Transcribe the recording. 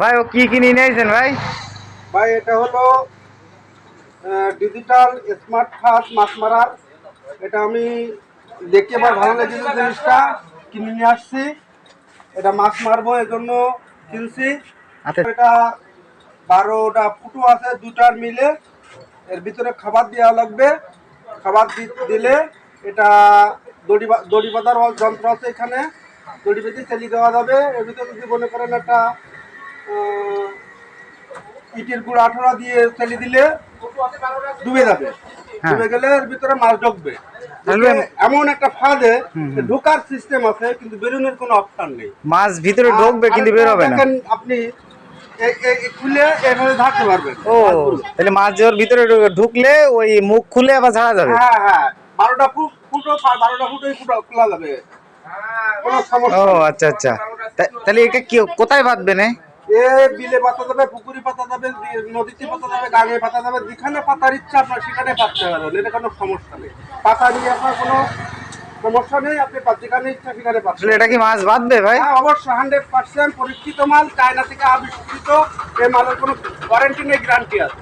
ভাই ও কি কিনে নিয়েছেন ভাই? ভাই এটা হলো ডিজিটাল স্মার্ট ফাস্ট মাছ মারার। এটা আমি দেখতে এবার ভালো লেগেছে জিনিসটা। কিনে নিয়ে আসছি। এটা মাছ মারবো এই জন্য কিনছি। আচ্ছা। এটা বারোটা ফুটো আছে দুটার মিলে। এর ভিতরে খাবার দেওয়া লাগবে। খাবার দিলে এটা দড়ি দড়ি বাঁধার যন্ত্র আছে এখানে। দড়ি বেঁধে চালিয়ে দেওয়া যাবে। এর ভিতরে যদি মনে করেন একটা ইটের গুঁড়ো আঠারা দিয়ে তেলি দিলে ডুবে যাবে। হ্যাঁ। ডুবে গেলে এর ভিতরে মাছ ঢুকবে। এমন একটা ফাঁদে। ঢোকার সিস্টেম আছে কিন্তু বেরোনোর কোনো অপশন নেই। মাছ ভিতরে ঢুকবে কিন্তু বের হবে না। আপনি এই- এই- এই খুলে এভাবে ধারতে পারবেন। ও তাহলে মাছ যে ভিতরে ঢুকলে ওই মুখ খুলে আবার ছাড়া যাবে। হ্যাঁ হ্যাঁ। বারোটা ফুট ফুটো বারোটা ফুটোই ফুটো খোলা যাবে। ও আচ্ছা আচ্ছা। তাহলে এটা কি কোথায় বাঁধবে না এ বিলে পাতা যাবে পুকুরি পাতা যাবে নদীতে পাতা যাবে গাঙে পাতা যাবে যেখানে পাতার ইচ্ছা আপনার সেখানে পাততে পারবেন এটা কোনো সমস্যা নেই। পাতা নিয়ে আপনার কোনো সমস্যা নেই আপনি যেখানে ইচ্ছা সেখানে পাচ্ছেন এটা কি মাছ বাঁধবে ভাই? হ্যাঁ অবশ্যই হান্ড্রেড পার্সেন্ট পরীক্ষিত মাল চায়না থেকে আবিষ্কৃত এই মালের কোনো ওয়ারেন্টি নেই গ্যারান্টি আছে।